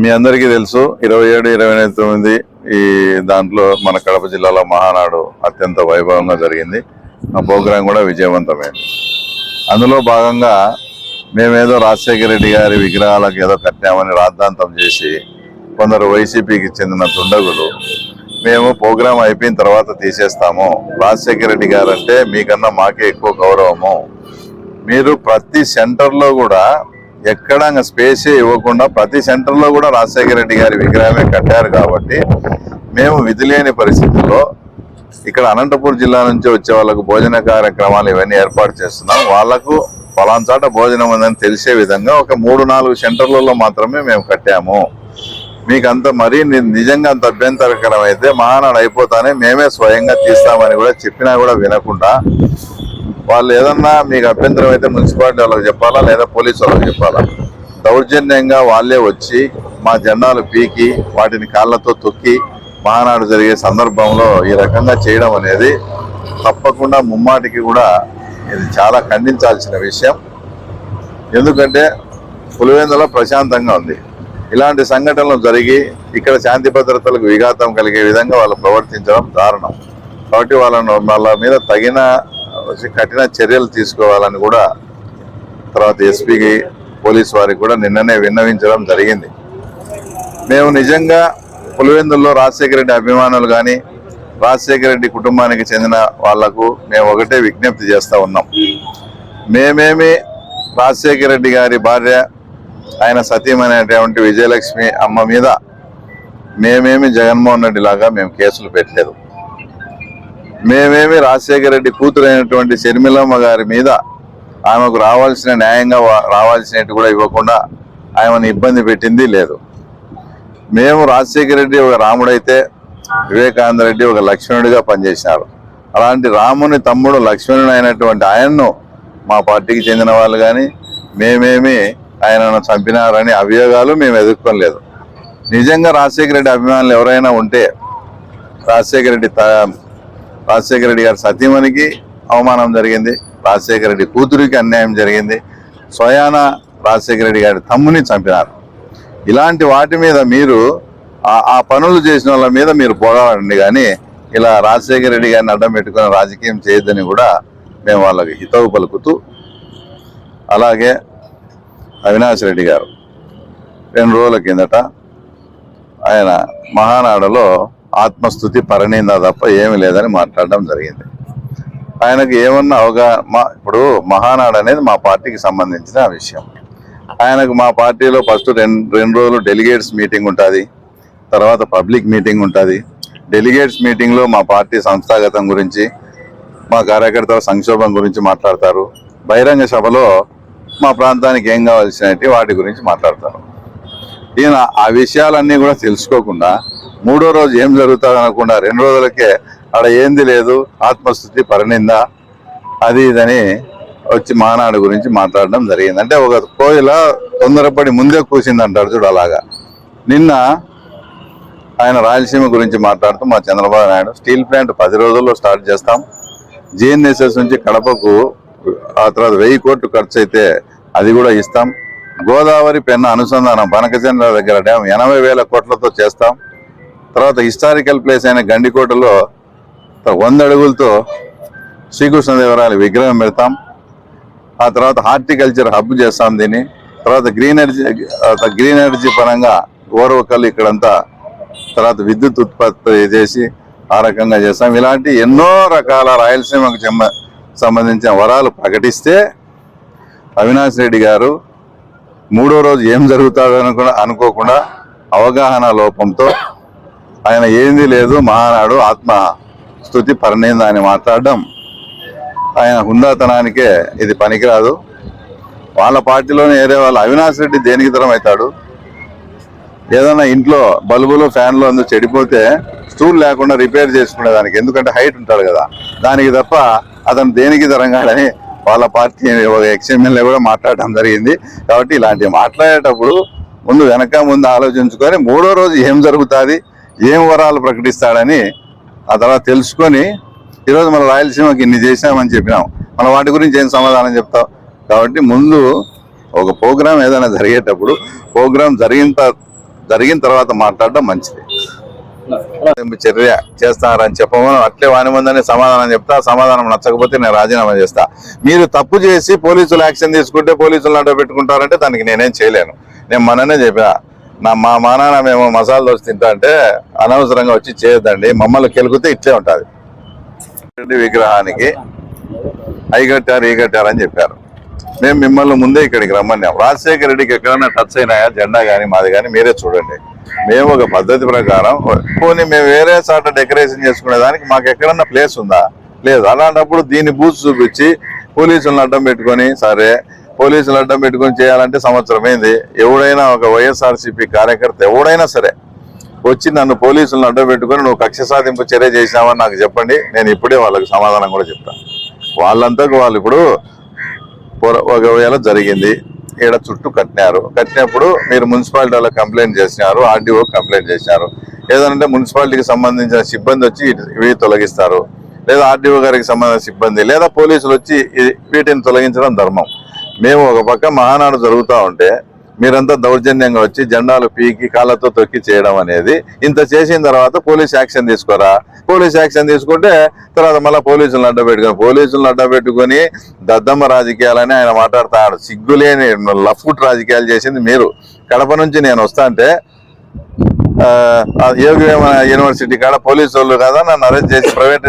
మీ అందరికీ తెలుసు ఇరవై ఏడు ఇరవై ఎనిమిది తొమ్మిది ఈ దాంట్లో మన కడప జిల్లాలో మహానాడు అత్యంత వైభవంగా జరిగింది. ఆ ప్రోగ్రాం కూడా విజయవంతమైంది. అందులో భాగంగా మేమేదో రాజశేఖర రెడ్డి గారి విగ్రహాలకు ఏదో కట్టామని రాద్ధాంతం చేసి కొందరు వైసీపీకి చెందిన దుండగులు మేము ప్రోగ్రాం అయిపోయిన తర్వాత తీసేస్తాము. రాజశేఖర రెడ్డి గారు అంటే మీకన్నా మాకే ఎక్కువ గౌరవము. మీరు ప్రతి సెంటర్లో కూడా ఎక్కడ ఇంకా స్పేసే ఇవ్వకుండా ప్రతి సెంటర్లో కూడా రాజశేఖర రెడ్డి గారి విగ్రహమే కట్టారు కాబట్టి మేము విధి లేని పరిస్థితుల్లో ఇక్కడ అనంతపూర్ జిల్లా నుంచి వచ్చే వాళ్ళకు భోజన కార్యక్రమాలు ఇవన్నీ ఏర్పాటు చేస్తున్నాం. వాళ్ళకు పలానా చోట భోజనం ఉందని తెలిసే విధంగా ఒక మూడు నాలుగు సెంటర్లలో మాత్రమే మేము కట్టాము. మీకు అంత మరీ నిజంగా అంత అభ్యంతరకరం అయితే మహానాడు అయిపోతానే మేమే స్వయంగా తీస్తామని కూడా చెప్పినా కూడా వినకుండా వాళ్ళు ఏదన్నా మీకు అభ్యంతరం అయితే మున్సిపాలిటీ వాళ్ళకి చెప్పాలా లేదా పోలీసు వాళ్ళకి చెప్పాలా? దౌర్జన్యంగా వాళ్ళే వచ్చి మా జెండాలు పీకి వాటిని కాళ్ళతో తొక్కి మహానాడు జరిగే సందర్భంలో ఈ రకంగా చేయడం అనేది తప్పకుండా ముమ్మాటికి కూడా ఇది చాలా ఖండించాల్సిన విషయం. ఎందుకంటే పులివెందులో ప్రశాంతంగా ఉంది. ఇలాంటి సంఘటనలు జరిగి ఇక్కడ శాంతి భద్రతలకు విఘాతం కలిగే విధంగా వాళ్ళు ప్రవర్తించడం దారుణం. కాబట్టి వాళ్ళను వాళ్ళ మీద తగిన కఠిన చర్యలు తీసుకోవాలని కూడా తర్వాత ఎస్పీకి పోలీస్ వారికి కూడా నిన్ననే విన్నవించడం జరిగింది. మేము నిజంగా పులివెందుల్లో రాజశేఖర రెడ్డి అభిమానులు కానీ రాజశేఖర రెడ్డి కుటుంబానికి చెందిన వాళ్ళకు మేము ఒకటే విజ్ఞప్తి చేస్తూ ఉన్నాం. మేమేమి రాజశేఖర రెడ్డి గారి భార్య ఆయన సతీమైనటువంటి విజయలక్ష్మి అమ్మ మీద మేమేమి జగన్మోహన్ రెడ్డి లాగా మేము కేసులు పెట్టలేదు. మేమేమి రాజశేఖర రెడ్డి కూతురైనటువంటి షర్మిలమ్మ గారి మీద ఆమెకు రావాల్సిన న్యాయంగా రావాల్సినట్టు కూడా ఇవ్వకుండా ఆమెను ఇబ్బంది పెట్టింది లేదు. మేము రాజశేఖర రెడ్డి ఒక రాముడైతే వివేకానంద రెడ్డి ఒక లక్ష్మణుడిగా పనిచేసినారు. అలాంటి రాముని తమ్ముడు లక్ష్మణుడు అయినటువంటి ఆయన్ను మా పార్టీకి చెందిన వాళ్ళు కానీ మేమేమి ఆయనను చంపినారని అభియోగాలు మేము ఎదుర్కొనలేదు నిజంగా రాజశేఖర రెడ్డి అభిమానులు ఎవరైనా ఉంటే రాజశేఖర రెడ్డి త- రాజశేఖర రెడ్డి గారి సతీమణికి అవమానం జరిగింది. రాజశేఖర రెడ్డి కూతురికి అన్యాయం జరిగింది. స్వయాన రాజశేఖర రెడ్డి గారి తమ్ముని చంపినారు. ఇలాంటి వాటి మీద మీరు ఆ- పనులు చేసిన వాళ్ళ మీద మీరు పోరాడండి కానీ ఇలా రాజశేఖర రెడ్డి గారిని అడ్డం పెట్టుకుని రాజకీయం చేయొద్దని కూడా మేము వాళ్ళకి హితవు పలుకుతూ అలాగే అవినాష్ రెడ్డి గారు రెండు రోజుల కిందట ఆయన మహానాడులో ఆత్మస్థుతి పరణిందా తప్ప ఏమి లేదని మాట్లాడడం జరిగింది. ఆయనకు ఏమన్నా అవగాహన మా ఇప్పుడు మహానాడు అనేది మా పార్టీకి సంబంధించిన విషయం. ఆయనకు మా పార్టీలో ఫస్ట్ రెండు రెండు రోజులు డెలిగేట్స్ మీటింగ్ ఉంటుంది. తర్వాత పబ్లిక్ మీటింగ్ ఉంటుంది. డెలిగేట్స్ మీటింగ్లో మా పార్టీ సంస్థాగతం గురించి మా కార్యకర్తల సంక్షోభం గురించి మాట్లాడతారు. బహిరంగ సభలో మా ప్రాంతానికి ఏం కావాల్సినవి వాటి గురించి మాట్లాడతారు. ఈయన ఆ విషయాలన్నీ కూడా తెలుసుకోకుండా మూడో రోజు ఏం జరుగుతుంది అనకుండా రెండు రోజులకే అక్కడ ఏంది లేదు ఆత్మస్థుతి పరిణిందా? అది ఇదని వచ్చి మానాడు గురించి మాట్లాడడం జరిగింది. అంటే ఒక కోయిల తొందరపడి ముందే కూసింది అంటారు చూడు అలాగా. నిన్న ఆయన రాయలసీమ గురించి మాట్లాడుతూ మా చంద్రబాబు నాయుడు స్టీల్ ప్లాంట్ పది రోజుల్లో స్టార్ట్ చేస్తాం. జిఎన్ఎస్ఎస్ నుంచి కడపకు ఆ తర్వాత వెయ్యి కోట్లు ఖర్చు అయితే అది కూడా ఇస్తాం. గోదావరి పెన్న అనుసంధానం బనకచంద్ర దగ్గర డ్యామ్ ఎనభై వేల కోట్లతో చేస్తాం. తర్వాత హిస్టారికల్ ప్లేస్ అయిన గండికోటలో వంద అడుగులతో శ్రీకృష్ణదేవరాయల విగ్రహం పెడతాం. ఆ తర్వాత హార్టికల్చర్ హబ్ చేస్తాం దీన్ని. తర్వాత గ్రీన్ ఎనర్జీ గ్రీన్ ఎనర్జీ పరంగా ఓరవకల్లు ఇక్కడంతా తర్వాత విద్యుత్ ఉత్పత్తి చేసి ఆ రకంగా చేస్తాం. ఇలాంటి ఎన్నో రకాల రాయలసీమకు సంబంధించిన వరాలు ప్రకటిస్తే అవినాష్ రెడ్డి గారు మూడో రోజు ఏం జరుగుతాడు అనుకున్న అనుకోకుండా అవగాహన లోపంతో ఆయన ఏంది లేదు మహానాడు ఆత్మ స్థుతి పరిణింద అని మాట్లాడడం. ఆయన హుందాతనానికే ఇది పనికిరాదు. వాళ్ళ పార్టీలోనే ఏరే వాళ్ళు అవినాష్ రెడ్డి దేనికి దూరం అవుతాడు? ఏదైనా ఇంట్లో బల్బులు ఫ్యాన్లు అందు చెడిపోతే స్టూల్ లేకుండా రిపేర్ చేసుకునే దానికి ఎందుకంటే హైట్ ఉంటాడు కదా. దానికి తప్ప అతను దేనికి దరంగాడని వాళ్ళ పార్టీ ఎక్స్ఎమ్మెల్యే కూడా మాట్లాడడం జరిగింది. కాబట్టి ఇలాంటివి మాట్లాడేటప్పుడు ముందు వెనక ముందు ఆలోచించుకొని మూడో రోజు ఏం జరుగుతుంది ఏం వరాలు ప్రకటిస్తాడని ఆ తర్వాత తెలుసుకొని ఈరోజు మన రాయలసీమకి ఇన్ని చేసినామని చెప్పినాం. మన వాటి గురించి ఏం సమాధానం చెప్తాం కాబట్టి ముందు ఒక ప్రోగ్రాం ఏదైనా జరిగేటప్పుడు ప్రోగ్రాం జరిగిన జరిగిన తర్వాత మాట్లాడడం మంచిది. చర్య చేస్తారని చెప్పమని. అట్లే వాని ముందని సమాధానం చెప్తా. సమాధానం నచ్చకపోతే నేను రాజీనామా చేస్తా. మీరు తప్పు చేసి పోలీసులు యాక్షన్ తీసుకుంటే పోలీసులు అడ్డ పెట్టుకుంటారంటే దానికి నేనేం చేయలేను. నేను మననే చెప్పా. నా మా మా నాన్న మేము మసాలా దోశ తింటా అంటే అనవసరంగా వచ్చి చేయొద్దండి. మమ్మల్ని కెలుకుతే ఇట్లే ఉంటుంది. విగ్రహానికి అయి ఈ కట్టారు అని చెప్పారు. మేము మిమ్మల్ని ముందే ఇక్కడికి రమ్మన్నాం. రాజశేఖర రెడ్డికి ఎక్కడైనా టచ్ అయినాయా? జెండా కానీ మాది కానీ మీరే చూడండి. మేము ఒక పద్ధతి ప్రకారం పోనీ మేము వేరే చోట డెకరేషన్ చేసుకునే దానికి మాకు ఎక్కడన్నా ప్లేస్ ఉందా? లేదు. అలాంటప్పుడు దీన్ని బూజు చూపించి పోలీసులను అడ్డం పెట్టుకొని సరే పోలీసులు అడ్డం పెట్టుకొని చేయాలంటే సంవత్సరం అయింది ఎవడైనా ఒక వైఎస్ఆర్సీపీ కార్యకర్త ఎవడైనా సరే వచ్చి నన్ను పోలీసులను అడ్డం పెట్టుకొని నువ్వు కక్ష సాధింపు చర్య చేసినావని నాకు చెప్పండి. నేను ఇప్పుడే వాళ్ళకి సమాధానం కూడా చెప్తాను. వాళ్ళంతకు వాళ్ళు ఇప్పుడు పొర- ఒకవేళ జరిగింది ఈడ చుట్టూ కట్టినారు. కట్టినప్పుడు మీరు మున్సిపాలిటీ వాళ్ళకి కంప్లైంట్ చేసినారు ఆర్డీఓ కంప్లైంట్ చేసినారు. ఏదంటే మున్సిపాలిటీకి సంబంధించిన సిబ్బంది వచ్చి ఇవి తొలగిస్తారు. లేదా ఆర్డీఓ గారికి సంబంధించిన సిబ్బంది లేదా పోలీసులు వచ్చి వీటిని తొలగించడం ధర్మం. మేము ఒక పక్క మహానాడు జరుగుతూ ఉంటే మీరంతా దౌర్జన్యంగా వచ్చి జెండాలు పీకి కాళ్ళతో తొక్కి చేయడం అనేది. ఇంత చేసిన తర్వాత పోలీస్ యాక్షన్ తీసుకోరా? పోలీస్ యాక్షన్ తీసుకుంటే తర్వాత మళ్ళీ పోలీసులను అడ్డ పెట్టుకొని పోలీసులను అడ్డ పెట్టుకొని దద్దమ్మ రాజకీయాలని ఆయన మాట్లాడతాడు. సిగ్గులేని లఫ్ట్ రాజకీయాలు చేసింది మీరు. కడప నుంచి నేను వస్తా అంటే ఆ, యూనివర్సిటీ కాడ పోలీసు వాళ్ళు కదా నన్ను అరెస్ట్ చేసి ప్రైవేట్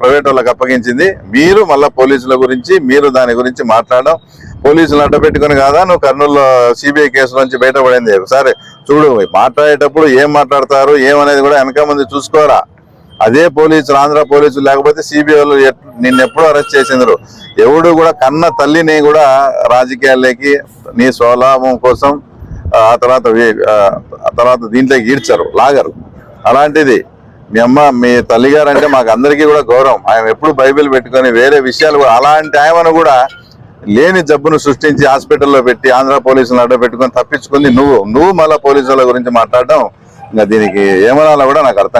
ప్రైవేట్ వాళ్ళకి అప్పగించింది. మీరు మళ్ళీ పోలీసుల గురించి మీరు దాని గురించి మాట్లాడడం పోలీసులు అడ్డ పెట్టుకుని కాదా? నువ్వు కర్నూలులో సిబిఐ కేసు నుంచి బయటపడింది. సరే చూడు మాట్లాడేటప్పుడు ఏం మాట్లాడతారు ఏమనేది కూడా వెనక ముందు చూసుకోరా. అదే పోలీసులు ఆంధ్ర పోలీసులు లేకపోతే సిబిఐలు వాళ్ళు నిన్ను ఎప్పుడు అరెస్ట్ చేసిందరు ఎవడు కూడా కన్న తల్లిని కూడా రాజకీయాల్లోకి నీ స్వలాభం కోసం ఆ తర్వాత ఆ తర్వాత దీంట్లోకి ఈడ్చారు లాగరు. అలాంటిది మీ అమ్మ మీ తల్లిగారు అంటే మాకు అందరికీ కూడా గౌరవం. ఆయన ఎప్పుడు బైబిల్ పెట్టుకొని వేరే విషయాలు కూడా అలాంటి ఆయమను కూడా లేని జబ్బును సృష్టించి హాస్పిటల్లో పెట్టి ఆంధ్ర పోలీసులను అడ్డ పెట్టుకొని తప్పించుకుంది నువ్వు నువ్వు మళ్ళీ పోలీసుల గురించి మాట్లాడడం ఇంకా దీనికి ఏమనాలో కూడా నాకు అర్థం